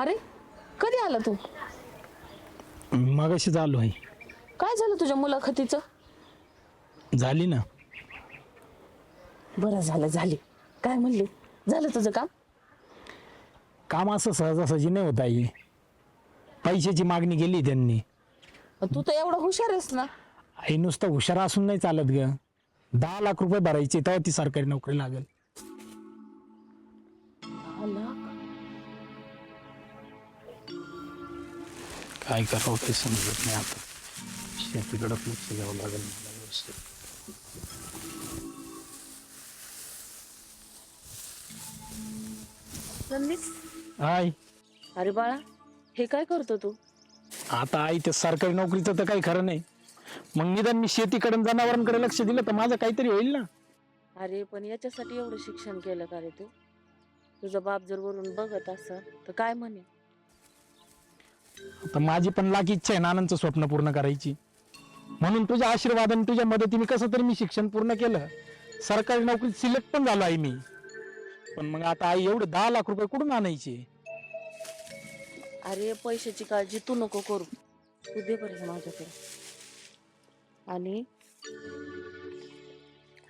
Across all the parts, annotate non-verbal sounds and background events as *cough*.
अरे कधी आला तू? मगाशी आलो आहे. काय झालं तुझ्या मुलाखतीचं? झाली ना. बरं झालं झाली. काय म्हणली? झालं तुझं काम? काम असं सहजासहजी नाही होत आई. पैशाची मागणी केली त्यांनी. पण तू तर एवढा हुशार आहेस ना. आई नुसतं हुशार असून नाही चालत ग. दहा लाख रुपये भरायचे तेव्हा ती सरकारी नोकरी लागेल. आला काय करावं काही समजत नाही आता. शेतीकडे लक्ष द्यावं लागेल मला व्यवस्थित. आई. अरे बाळा हे काय करतो तू? आता आई ते सरकारी नोकरीचं तर काही खरं नाही. मग निदान मी शेतीकडे जनावरांकडे लक्ष दिलं तर माझं काहीतरी होईल ना? अरे पण याच्यासाठी एवढं शिक्षण केलं का रे तू? तुझा बाप जर वरून बघत असल तर काय म्हणे? आता माझी पण लाख इच्छा आहे नानांचं स्वप्न पूर्ण करायची. म्हणून तुझ्या आशीर्वादाने तुझ्या मदतीने कसं तरी मी शिक्षण पूर्ण केलं. सरकारी नोकरीत सिलेक्ट पण झालो आहे मी. पण मग आता आई एवढे दहा लाख रुपये कुठून आणायचे? अरे पैशाची काळजी तू नको करू. तू दे बरं हे माझ्याकडे. आणि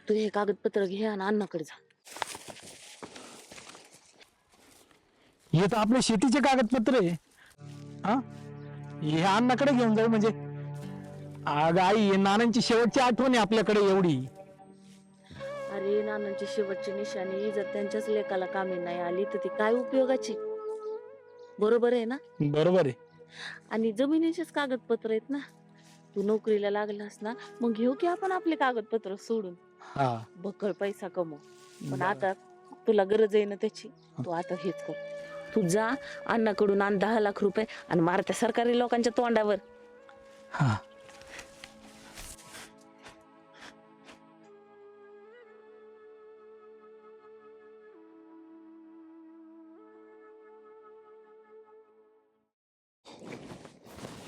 तू हे कागदपत्र घे आणि अण्णाकडे जा. हे तर आपल्या शेतीचे कागदपत्र आहे. हा? हे अण्णाकडे घेऊन जाऊ म्हणजे. अगं आई हे नानांची शेवटची आठवण आहे आपल्याकडे एवढी. अरे नानांची शेवटची निशाणी जर त्यांच्याच लेखाला कामी नाही आली तर ती काय उपयोगाची? बरोबर आहे ना? बरोबर आहे. आणि जमिनीचेच कागदपत्र आहेत ना? तू नोकरीला लागलास ना मग घेऊ की आपण आपले कागदपत्र सोडून? हा. बक्कळ पैसा कमव. पण. आता तुला गरज आहे ना त्याची? तू आता हेच कर. तू जा अण्णाकडून आण दहा लाख रुपये आणि मार त्या सरकारी लोकांच्या तोंडावर. हा.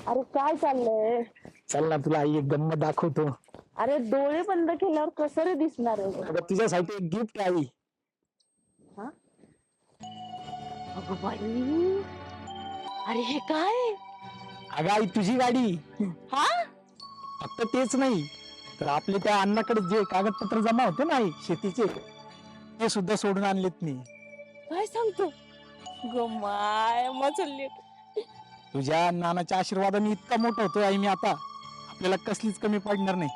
अरे काय चाललंय? चल ना तुला आई एक गंमत दाखवतो. अरे डोळे बंद केल्यावर कसं रे दिसणार आहे? अगं तुझ्यासाठी एक गिफ्ट आई अगं बाई. अरे हे काय? अगं आई तुझी गाडी. हा? फक्त तेच नाही तर आपले त्या अण्णाकडे जे कागदपत्र जमा होते ना आई शेतीचे ते सुद्धा सोडून आणलेत मी. काय सांगतो? गमाय मचलले तुझ्या नानाच्या आशीर्वादाने इतका मोठा होतोय आई मी आता. आपल्याला कसलीच कमी पडणार नाही.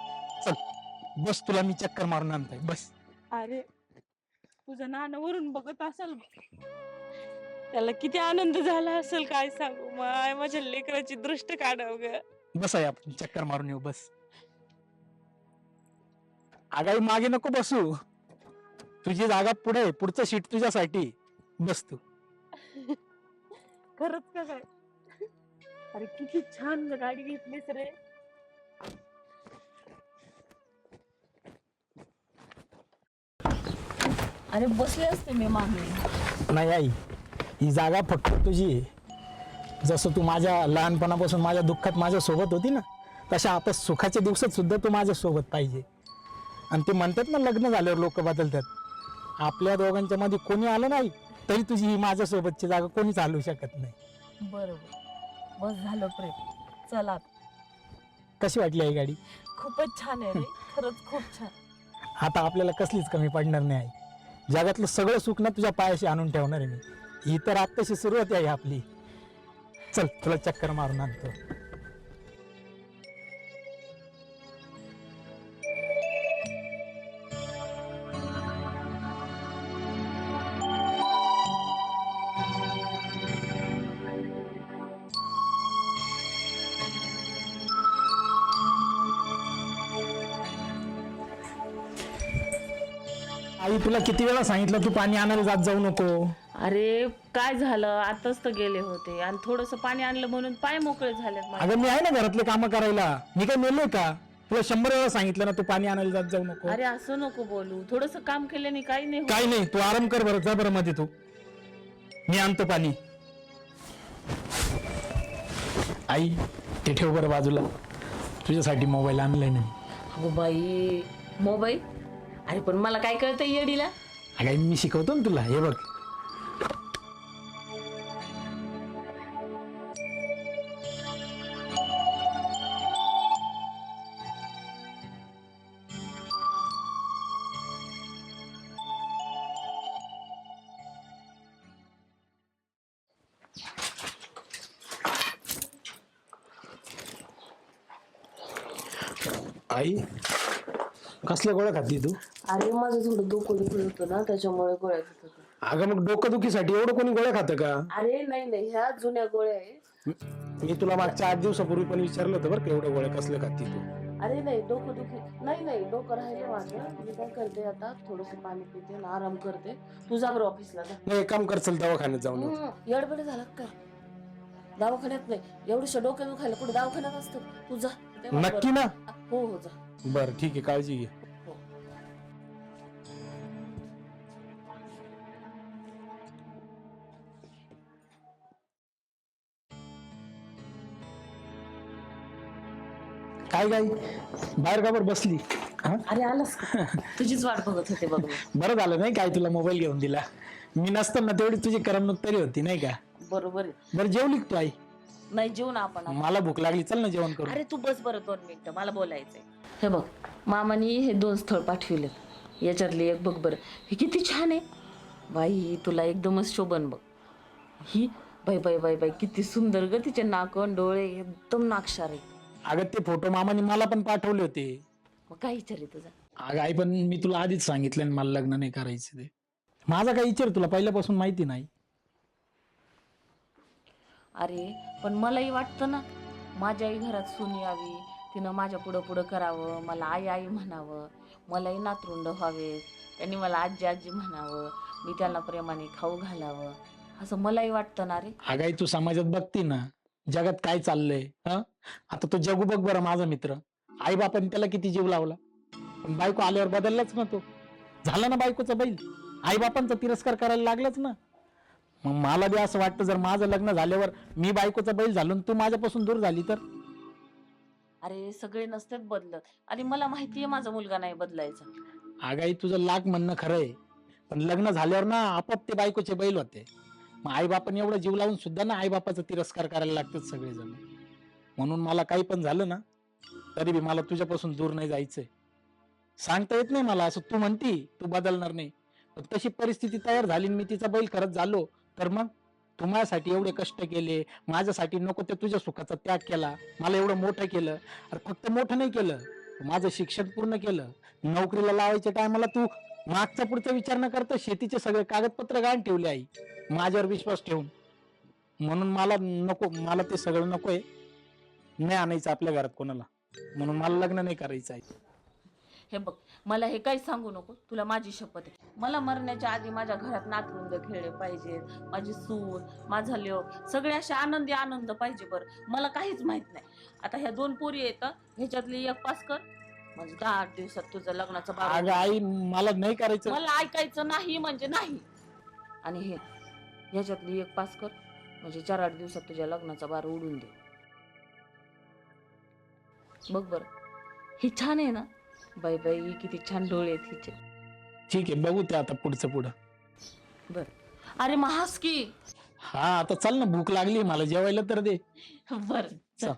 चल बस तुला मी चक्कर मारून आणताय. बस. अरे तुझं नाना वरून बघत असेल. त्याला किती आनंद झाला असेल काय सांगू? माय माझ्या लेकराची दृष्ट काढाव ग. बस आहे आपण चक्कर मारून येऊ बस. आगाई मागे नको बसू. तुझी जागा पुढे आहे, पुढचं सीट तुझ्यासाठी. बस तू. खरंच का काय अरे किती छान गाडी घेतलीस रे. अरे बसले असते मी मागे. नाही आई. ही जागा फक्त तुझी आहे. जसं तू माझ्या लहानपणापासून माझ्या दुःखात माझ्या सोबत होती ना तशा आता सुखाच्या दिवसात सुद्धा तू माझ्या सोबत पाहिजे. आणि ते म्हणतात ना लग्न झाल्यावर लोक बदलतात. आपल्या दोघांच्या मध्ये कोणी आलं नाही तरी तुझी ही माझ्या सोबतची जागा कोणी चालू शकत नाही. बरोबर. बस झालं प्रेम. चला कशी वाटली आई गाडी? खूपच छान आहे खरंच खूप छान. आता आपल्याला कसलीच कमी पडणार नाही जगातलं सगळं सुख ना तुझ्या पायाशी आणून ठेवणार आहे मी. ही तर आत्ताशी सुरुवात आहे आपली. चल तुला चक्कर मारून आणतो. आई तुला किती वेळा सांगितलं तू पाणी आणायला जात जाऊ नको? अरे काय झालं? आताच तर गेले होते. आणि थोडस पाणी आणलं म्हणून पाय मोकळे माझे. अगं मी आहे ना घरातले कामं करायला. मी काय मेलोय का? तुला शंभर वेळा सांगितलं ना तू पाणी आणायला जात जाऊ नको. अरे असं नको बोलू. थोडस काम केल्याने काही नाही होत. काही नाही तू आराम कर बरं. जा बरं मध्ये तू. मी आणतो पाणी. आई ते ठेव बरं बाजूला. तुझ्यासाठी मोबाईल आणलाय ना मी. अगो बाई मोबाईल? अरे पण मला काय कळतंय येडीला? अगं आई, मी शिकवतो ना तुला. हे बघ. आई? कसल्या गोळ्या खाती तू? अरे माझं थोडं डोकं दुखत होतं ना त्याच्यामुळे गोळ्या घेत होते. अगं मग डोकंदुखीसाठी एवढं कोणी गोळ्या खातं का? अरे नाही नाही ह्या जुन्या गोळ्या आहे मी तुला मागच्या आठ दिवसापूर्वी पण विचारलं होतं बरं का एवढ्या गोळ्या कसल्या खाती तू? अरे नाही डोकं दुखी नाही नाही डोकं राहिलं माझं. मी काय करते आता थोडस पाणी पिते आणि आराम करते. तू जा बरं ऑफिसला जा. नाही एक काम कर चल दवाखान्यात जाऊन. हम्म, येडबड झाला का काय? दवाखान्यात नाही एवढ्या डोक्यात दुखायला कुठे दवाखान्यात असतं? तू जा ते मला नक्की बरं- ना? हो हो जा. बरं ठीक आहे काळजी घे. हो. काय काय बाहेर का बरं बसली? हा? अरे आलास का? तुझीच वाट बघत होते बघ मी. *laughs* बरं झालं नाही काय तुला मोबाईल घेऊन दिला? मी नसताना तेवढी तुझी करमणूक तरी होती नाही का? बरोबर आहे. बरं जेवली का तू आई? नाही जेवू ना आपण आता. मला भूक लागली चल ना जेवण करू. अरे तू बस बरं दोन मिनिटं मला बोलायचंय. हे बघ मामानी हे दोन स्थळ पाठविले याच्यातले एक बघ बरं. हे किती छान आहे. बाई तुला एकदमच शोभन बघ. ही बाई बाई बाई बाई किती सुंदर ग तिचे नाकण डोळे एकदम नाक्षार आहे अगं ते फोटो मामाने मला पण पाठवले होते. मग काय विचार आहे तुझा? अगं आई पण मी तुला आधीच सांगितलं ना मला लग्न नाही करायचं ते. माझा काय विचार तुला पहिल्यापासून माहिती नाही. अरे पण मलाही वाटतं ना माझ्याही घरात सून यावी तिनं माझ्या पुढं पुढं करावं मला आई आई म्हणावं मलाही नातरुंड व्हावे त्यांनी मला आजी आजी म्हणावं मी त्यांना प्रेमाने खाऊ घालावं असं मलाही वाटतं ना रे. आगाई तू समाजात बघती ना जगात काय चाललंय हा? आता तो जगू बघ बरं माझा मित्र. आई बापाने त्याला किती जीव लावला. पण बायको आल्यावर बदललाच ना तो. झाला ना बायकोचा बैल. आई बापांचा तिरस्कार करायला लागलाच ना. मग मला बी असं वाटतं जर माझं लग्न झाल्यावर मी बायकोचा बैल झालो आणि तू माझ्यापासून दूर झाली तर? अरे सगळे नसतात बदलत. आणि मला माहितीये माझा मुलगा नाही बदलायचा. आगाई तुझं लाख म्हणणं खरं आहे. पण लग्न झाल्यावर ना आपोआप ते बायकोचे बैल होते. मग आई बापाने एवढं जीव लावून सुद्धा ना आई बापाचा तिरस्कार करायला लागतात सगळेजण. म्हणून मला काही पण झालं ना तरी बी मला तुझ्यापासून दूर नाही जायचंय. सांगता येत नाही मला असं तू म्हणती तू बदलणार नाही. पण तशी परिस्थिती तयार झाली आणि मी तिचा बैल करत झालो तर मग तुम्हासाठी एवढे कष्ट केले माझ्यासाठी नको ते तुझ्या सुखाचा त्याग केला मला एवढं मोठं केलं. अरे फक्त मोठं नाही केलं माझं शिक्षण पूर्ण केलं. नोकरीला लावायच्या टायमाला तू मागचा पुढचा विचार न करता शेतीचे सगळे कागदपत्र गाण ठेवले आई. माझ्यावर विश्वास ठेवून. म्हणून मला नको मला ते सगळं नकोय. नाही आणायचं आपल्या घरात कोणाला. म्हणून मला लग्न नाही करायचं आहे. हे बघ मला हे काही सांगू नको. तुला माझी शपथ आहे. मला मरण्याच्या आधी माझ्या घरात नातरुंद खेळले पाहिजेत. माझी सून माझा लेव सगळे असे आनंदी आनंद पाहिजे बरं. मला काहीच माहीत नाही. आता ह्या दोन पोरी येतं ह्याच्यातली एक पास कर. म्हणजे दहा आठ दिवसात तुझं लग्नाचं अगं आई मला नाही करायचं. मला ऐकायचं नाही म्हणजे नाही. आणि हे ह्याच्यातली एक पास कर. म्हणजे चार आठ दिवसात तुझ्या लग्नाचा बार उडून दे. बघ बर. ही छान आहे ना? बाई बाई किती छान डोळे आहेत हिचे. ठीक आहे बघू ते आता पुढचं पुढं. बर. अरे महास की हा आता चल ना भूक लागली मला जेवायला तर दे. बर चल.